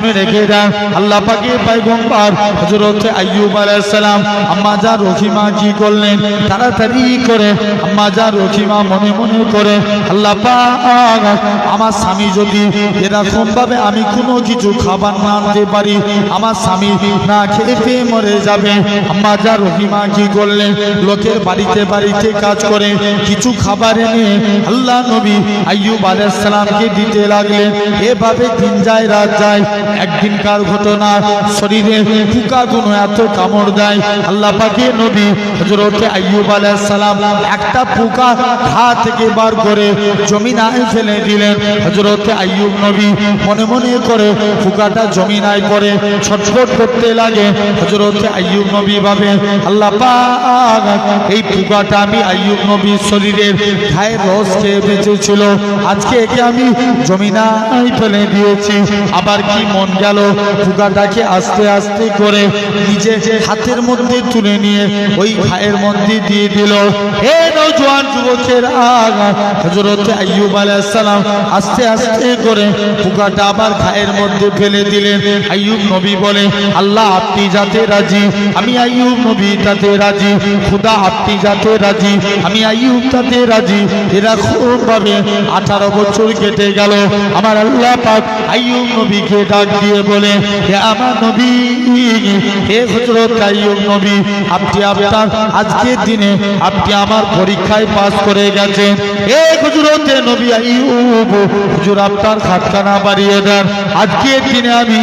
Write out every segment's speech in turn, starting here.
শুনে রেখে দেন আল্লাহ পাকে পাইগম্বর হযরত আইয়ুব আলাইহিস সালাম আম্মা যা রহিমা কি করলেন? তাড়াতাড়ি করে আম্মা যা রহিমা মনে মনে করে, আল্লাহ পাক, আমার স্বামী যদি এরকম ভাবে আমি কোনো কিছু খাবার না আনতে পারি, আমার স্বামী না খেয়ে পেয়ে মরে যাবে। আম্মা যা রহিমা কি করলেন? লোকের বাড়িতে বাড়িতে কাজ করে কিছু খাবার এনে আল্লাহ নবী আইয়ুব আলাইহিস সালামকে দিতে লাগলেন। এভাবে দিন যায়, রাত যায়। একদিনকার ঘটনা, শরীরে পোকাগুলো এত কামড় দেয়। আল্লাহ পাকে নবী হযরত আইয়ুব সালাম একটা পোকা ঘা থেকে বার করে জমিনায় ফেলে দিলেন। হযরত আইয়ুব নবী মনে মনে করে পোকাটা জমিনায় পড়ে ছটফট করতে লাগে। হযরত আইয়ুব নবী ভাবে, আল্লাহ পাক, এই পোকাটা আমি আইয়ুব নবীর শরীরের ঘায়ের রস খেয়ে বেঁচেছিল। আজকে একে আমি জমিনায় ফেলে দিয়েছি। আবার কি মন গেল। পোকাটাকে আস্তে আস্তে করে নিজে হাতের মধ্যে তুলে নিয়ে ওই ভাইয়ের মধ্যে দিয়ে দিল। হে নৌজওয়ান যুবকের আগ, হযরত আইয়ুব আলাইহিস সালাম আস্তে আস্তে করে পোকাটা আবার ঘায়ের মধ্যে ফেলে দিলেন। আইয়ুব নবী বলে, আল্লাহ, আপনি যাতে রাজি, আমি আইয়ুব নবী তাতে রাজি, খুদা, আপনি যাতে রাজি, আমি আইয়ুব তাতে রাজি। এরকম ভাবে আঠারো বছর কেটে গেল। আমার আল্লাহ পাক আইয়ুব নবীকে ডাক দিয়ে বলে, হে আমার নবী, হে হযরত আইয়ুব নবী, আপনি আপনার আজকের দিনে আপনি আমার পরীক্ষায় পাস করে গেছেন। হে হযরতে নবী আইয়ুব, হুজুর আপনার খাতখানা বাড়িয়ে দেন। আজকের দিনে আমি,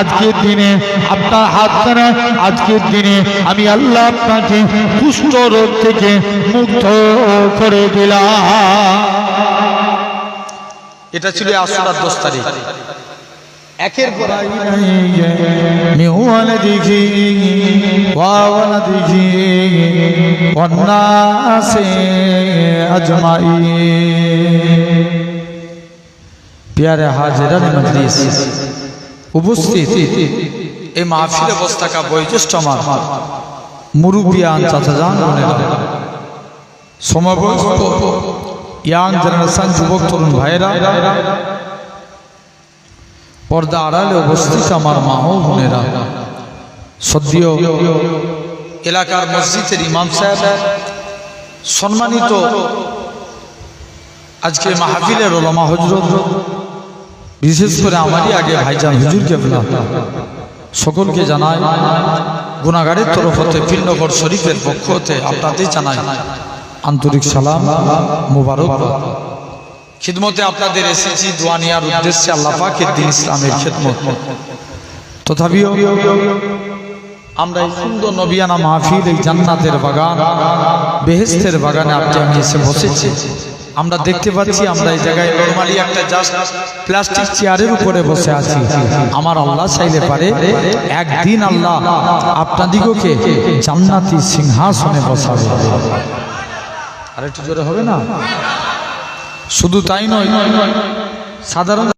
আজকের দিনে আপনার হাতখানা, আজকের দিনে আমি আল্লাহ আপনাকে কুষ্ঠ রোগ থেকে মুক্ত করে দিলাম। এটা ছিল আসরার দশ তারিখ। একের পর মিউয়ালে দেখি ওয়াওয়ালে দেখি অন্নাসে আজমাই। প্যারে হাজিরান মজলিস, উপস্থিত এই মাহফিল অবস্থা কা বয়োজ্যেষ্ঠ আমার মুরুবিয়ান চাচাজান সমবয়স্ক ইয়াং জেনারেশন যুবক তরুণ ভাইরা পর্দা আড়ালে উপস্থিত আমার মা ও বোনেরা। সদ্যীয় এলাকার মসজিদের ইমাম সাহেব, সম্মানিত আজকে মাহফিলের ওলামা হজরত বিশেষ করে আমারই আগে ভাইজান হুজুর কেবলা, সকলকে জানায় গুণাগারের তরফ হতে ফিল্ডনগর শরীফের পক্ষ হতে আপনাদের জানাই আন্তরিক সালাম মুবারক খিদমতে আপনাদের এসেছি দোয়ানিয়ার উদ্দেশ্যে আল্লাহ পাকের দিন ইসলামের খিদমত। তথাপিও আমরা এই সুন্দর নবিয়ানা মাহফিল, এই জান্নাতের বাগান বেহেস্তের বাগানে আপনি আমি এসে বসেছি। আমরা দেখতে পাচ্ছি, আমরা এই জায়গায় নর্মালি একটা জাস্ট প্লাস্টিক চেয়ারের উপরে বসে আছি। আমার আল্লাহ চাইলে পারে একদিন আল্লাহ আপনাদিগকে জান্নাতি সিংহাসনে বসাবে। আর একটু জোরে হবে না? শুধু তাই নয় সাধারণ